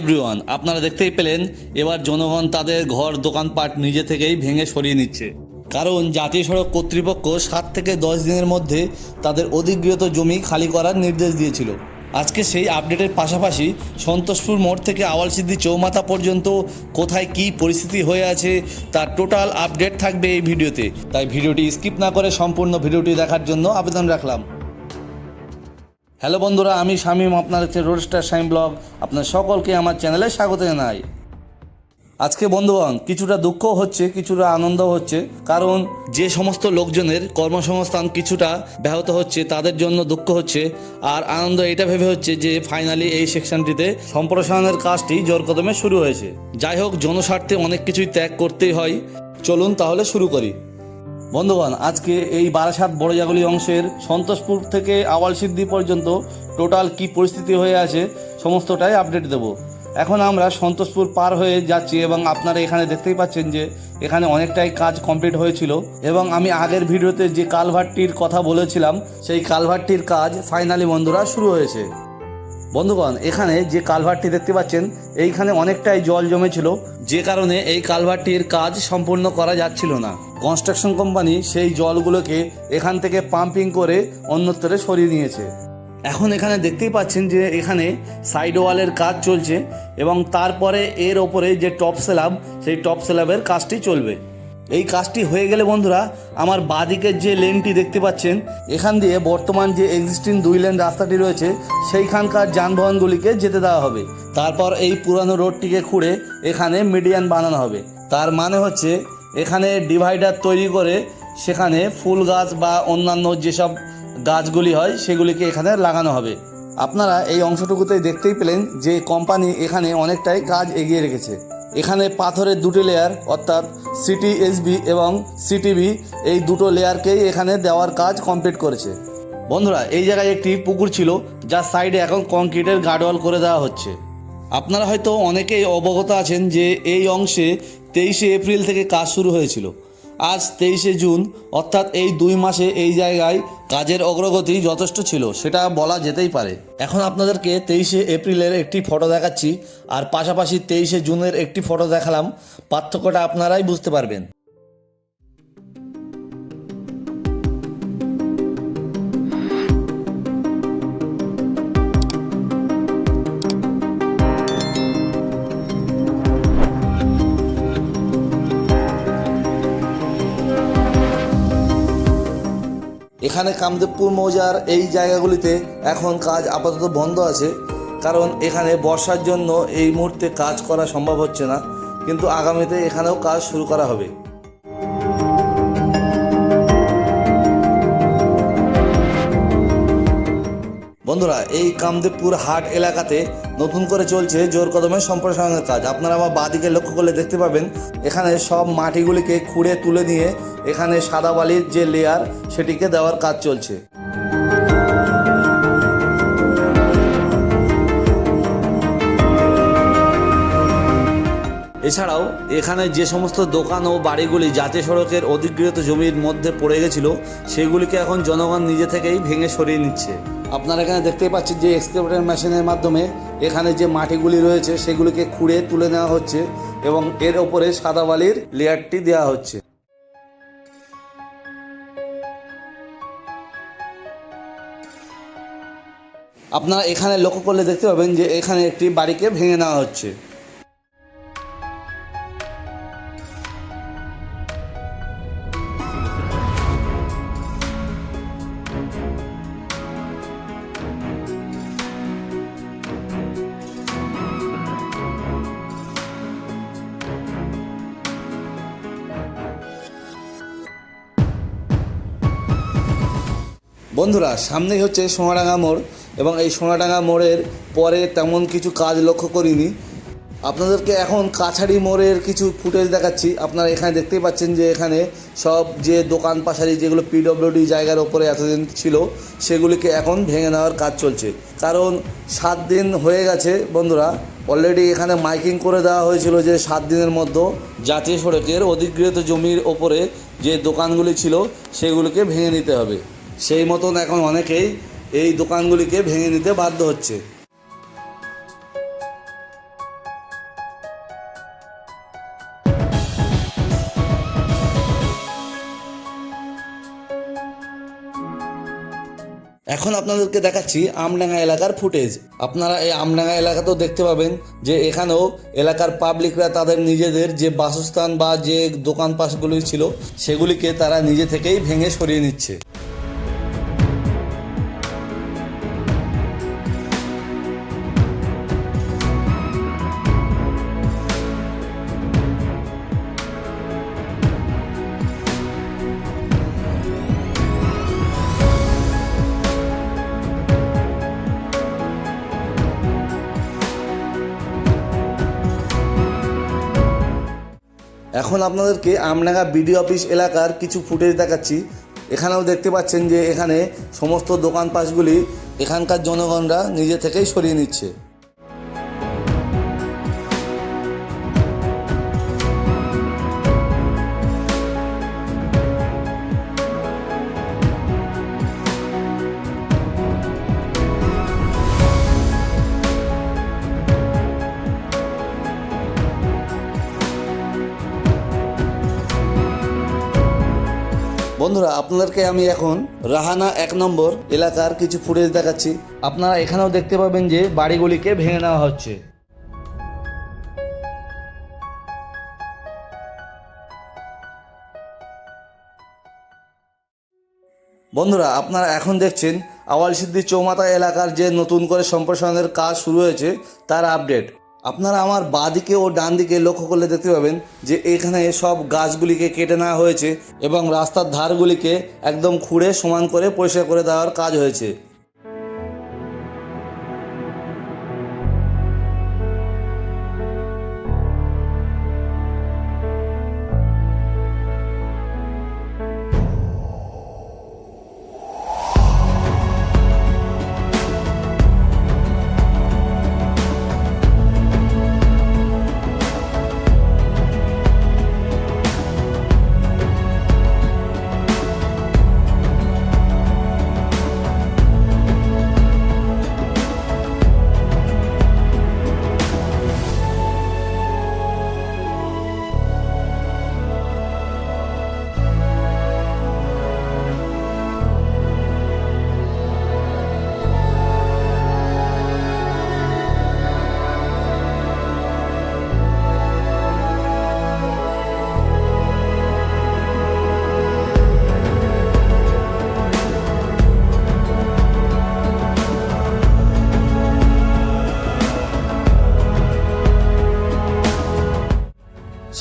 Everyone আপনারা দেখতেই পেলেন, এবার জনগণ তাদের ঘর, দোকানপাট নিজে থেকেই ভেঙে সরিয়ে নিচ্ছে। কারণ জাতীয় সড়ক কর্তৃপক্ষ সাত থেকে দশ দিনের মধ্যে তাদের অধিগৃহীত জমি খালি করার নির্দেশ দিয়েছিল। আজকে সেই আপডেটের পাশাপাশি সন্তোষপুর মোড় থেকে আওয়ালসিদ্ধি চৌমাথা পর্যন্ত কোথায় কি পরিস্থিতি হয়ে আছে, তার টোটাল আপডেট থাকবে এই ভিডিওতে। তাই ভিডিওটি স্কিপ না করে সম্পূর্ণ ভিডিওটি দেখার জন্য আবেদন রাখলাম। হ্যালো বন্ধুরা, আমি শামীম আপনার হচ্ছে রোডস্টার শাইম ব্লগ আপনার সকলকে আমার চ্যানেলে স্বাগত জানাই। আজকে বন্ধুগণ, কিছুটা দুঃখ হচ্ছে, কিছুটা আনন্দ হচ্ছে, কারণ যে সমস্ত লোকজনের কর্মসংস্থান কিছুটা ব্যাহত হচ্ছে, তাদের জন্য দুঃখ হচ্ছে, আর আনন্দ এটা ভেবে হচ্ছে যে ফাইনালি এই সেকশনটিতে সম্প্রসারণের কাজটি জোর কদমে শুরু হয়েছে। যাই হোক, জনস্বার্থে অনেক কিছুই ত্যাগ করতেই হয়। চলুন তাহলে শুরু করি। বন্ধুগণ, আজকে এই বারাসাত বড়জাগুলি অংশের সন্তোষপুর থেকে আওয়ালসিদ্ধি পর্যন্ত টোটাল কি পরিস্থিতি হয়ে আছে সমস্তটাই আপডেট দেব। এখন আমরা সন্তোষপুর পার হয়ে যাচ্ছি এবং আপনারা এখানে দেখতেই পাচ্ছেন যে এখানে অনেকটাই কাজ কমপ্লিট হয়েছিল এবং আমি আগের ভিডিওতে যে কালভারটির কথা বলেছিলাম, সেই কালভারটির কাজ ফাইনালি বন্ধুরা শুরু হয়েছে। বন্ধুগণ, এখানে যে কালভারটি দেখতে পাচ্ছেন, এইখানে অনেকটাই জল জমেছিল। যে কারণে এই কালভারটির কাজ সম্পূর্ণ করা যাচ্ছিল না। কনস্ট্রাকশন কোম্পানি সেই জলগুলোকে এখান থেকে পাম্পিং করে অন্যত্রে সরিয়ে নিয়েছে। এখন এখানে দেখতেই পাচ্ছেন যে এখানে সাইড ওয়ালের কাজ চলছে এবং তারপরে এর ওপরে যে টপ স্ল্যাব সেই টপ স্ল্যাবের কাজটি চলবে। এই কাজটি হয়ে গেলে বন্ধুরা, আমার বাঁদিকের যে লেনটি দেখতে পাচ্ছেন, এখান দিয়ে বর্তমান যে এক্সিস্টিং দুই লেন রাস্তাটি রয়েছে, সেইখানকার যানবাহনগুলিকে যেতে দেওয়া হবে। তারপর এই পুরানো রোডটিকে খুঁড়ে এখানে মিডিয়ান বানানো হবে। তার মানে হচ্ছে, এখানে ডিভাইডার তৈরি করে সেখানে ফুল গাছ বা অন্যান্য যেসব গাছগুলি হয়, সেগুলিকে এখানে লাগানো হবে। আপনারা এই অংশটুকুতে দেখতেই পেলেন যে কোম্পানি এখানে অনেকটাই কাজ এগিয়ে রেখেছে। এখানে পাথরের দুটি লেয়ার অর্থাৎ সিটি এসবি এবং সিটিভি এই দুটো লেয়ারকেই এখানে দেওয়ার কাজ কমপ্লিট করেছে। বন্ধুরা, এই জায়গায় একটি পুকুর ছিল যার সাইডে এখন কংক্রিটের গার্ডওয়াল করে দেওয়া হচ্ছে। আপনারা হয়তো অনেকেই অবগত আছেন যে এই অংশে তেইশে এপ্রিল থেকে কাজ শুরু হয়েছিল। আজ তেইশে জুন, অর্থাৎ এই দুই মাসে এই জায়গায় কাজের অগ্রগতি যথেষ্ট ছিল, সেটা বলা যেতেই পারে। এখন আপনাদেরকে তেইশে এপ্রিলের একটি ফটো দেখাচ্ছি, আর পাশাপাশি তেইশে জুনের একটি ফটো দেখালাম, পার্থক্যটা আপনারাই বুঝতে পারবেন। এখানে কামদেবপুর মৌজার এই জায়গাগুলিতে এখন কাজ আপাতত বন্ধ আছে। কারণ এখানে বর্ষার জন্য এই মুহূর্তে কাজ করা সম্ভব হচ্ছে না। কিন্তু আগামীতে এখানেও কাজ শুরু করা হবে। বন্ধুরা, এই কামদেবপুর হাট এলাকাতে নতুন করে চলছে জোর কদমে সম্প্রসারণের কাজ। আপনারা আবার বাদিকে লক্ষ্য করলে দেখতে পাবেন, এখানে সব মাটিগুলিকে খুঁড়ে তুলে নিয়ে এখানে সাদা বালির যে লেয়ার সেটিকে দেওয়ার কাজ চলছে। এছাড়াও এখানে যে সমস্ত দোকান ও বাড়িগুলি জাতীয় সড়কের অধিগৃহীত জমির মধ্যে পড়ে গেছিল, সেগুলিকে এখন জনগণ নিজে থেকেই ভেঙে সরিয়ে নিচ্ছে। আপনারা এখানে দেখতেই পাচ্ছেন যে এক্সকেভেটর মেশিনের মাধ্যমে এখানে যে মাটিগুলি রয়েছে, সেগুলিকে খুঁড়ে তুলে নেওয়া হচ্ছে এবং এর ওপরে সাদা বালির লেয়ারটি দেওয়া হচ্ছে। আপনারা এখানে লক্ষ্য করলে দেখতে পাবেন যে এখানে একটি বাড়িকে ভেঙে নেওয়া হচ্ছে। বন্ধুরা, সামনেই হচ্ছে সোনাডাঙ্গা মোড় এবং এই সোনাডাঙ্গা মোড়ের পরে তেমন কিছু কাজ লক্ষ্য করিনি। আপনাদেরকে এখন কাছাড়ি মোড়ের কিছু ফুটেজ দেখাচ্ছি। আপনারা এখানে দেখতেই পাচ্ছেন যে এখানে সব যে দোকান পাশারি যেগুলো পিডব্লিউডি জায়গার ওপরে এতদিন ছিল, সেগুলিকে এখন ভেঙে নেওয়ার কাজ চলছে। কারণ সাত দিন হয়ে গেছে বন্ধুরা অলরেডি এখানে মাইকিং করে দেওয়া হয়েছিল যে সাত দিনের মধ্যে জাতীয় সড়কের অধিগৃহীত জমির ওপরে যে দোকানগুলি ছিল, সেগুলিকে ভেঙে নিতে হবে। সেই মতন এখন অনেকেই এই দোকানগুলিকে ভেঙে নিতে বাধ্য হচ্ছে। এখন আপনাদেরকে দেখাচ্ছি আমডাঙ্গা এলাকার ফুটেজ। আপনারা এই আমডাঙ্গা এলাকাতেও দেখতে পাবেন যে এখানেও এলাকার পাবলিকরা তাদের নিজেদের যে বাসস্থান বা যে দোকান পাশগুলি ছিল, সেগুলিকে তারা নিজে থেকেই ভেঙে সরিয়ে নিচ্ছে। এখন আপনাদেরকে আমনাগা বিডি অফিস এলাকার কিছু ফুটেজ দেখাচ্ছি। এখানেও দেখতে পাচ্ছেন যে এখানে সমস্ত দোকান পাশগুলি এখানকার জনগণরা নিজে থেকেই সরিয়ে নিচ্ছে। বন্ধুরা, আপনাদেরকে আমি এখন রাহানা এক নম্বর এলাকার কিছু ফুটেজ দেখাচ্ছি। আপনারা এখানেও দেখতে পাবেন যে বাড়িগুলিকে ভেঙে নেওয়া হচ্ছে। বন্ধুরা, আপনারা এখন দেখছেন আওয়াল সিদ্ধি চৌমাথা এলাকার যে নতুন করে সম্প্রসারণের কাজ শুরু হয়েছে, তার আপডেট আপনারা আমার বাঁদিকে ও ডান দিকে লক্ষ্য করলে দেখতে পাবেন যে এখানে সব গাছগুলিকে কেটে নেওয়া হয়েছে এবং রাস্তার ধারগুলিকে একদম খুঁড়ে সমান করে পরিষ্কার করে দেওয়ার কাজ হয়েছে।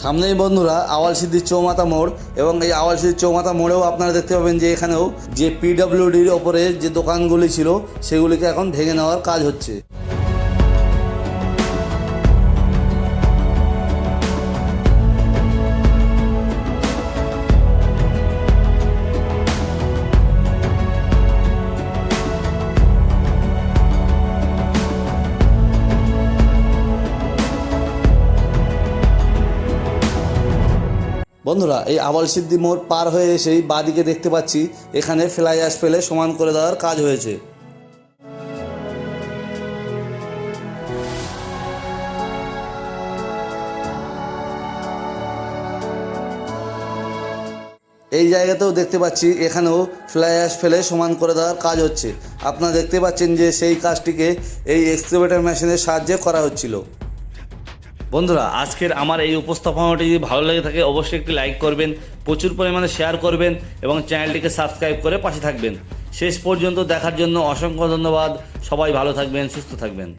সামনেই বন্ধুরা আওয়াল সিদ্ধির চৌমাথা মোড় এবং এই আওয়াল সিদ্ধির চৌমাথা মোড়েও আপনারা দেখতে পাবেন যে এখানেও যে পিডব্লিউডির ওপরে যে দোকানগুলি ছিল, সেগুলিকে এখন ভেঙে নেওয়ার কাজ হচ্ছে। বন্ধুরা, এই আওয়াল সিদ্ধি মোড় পার হয়ে এসেই বাদিকে দেখতে পাচ্ছি, এখানে ফ্লাই অ্যাশ ফেলে সমান করে দেওয়ার কাজ হয়েছে। এই জায়গাতেও দেখতে পাচ্ছি, এখানেও ফ্লাই অ্যাশ ফেলে সমান করে দেওয়ার কাজ হচ্ছে। আপনারা দেখতে পাচ্ছেন যে সেই কাজটিকে এই এক্সকেভেটর মেশিনের সাহায্যে করা হচ্ছিল। বন্ধুরা, আজকের আমার এই উপস্থাপনাটি যদি ভালো লেগে থাকে, অবশ্যই একটি লাইক করবেন, প্রচুর পরিমাণে শেয়ার করবেন এবং চ্যানেলটিকে সাবস্ক্রাইব করে পাশে থাকবেন। শেষ পর্যন্ত দেখার জন্য অসংখ্য ধন্যবাদ। সবাই ভালো থাকবেন, সুস্থ থাকবেন।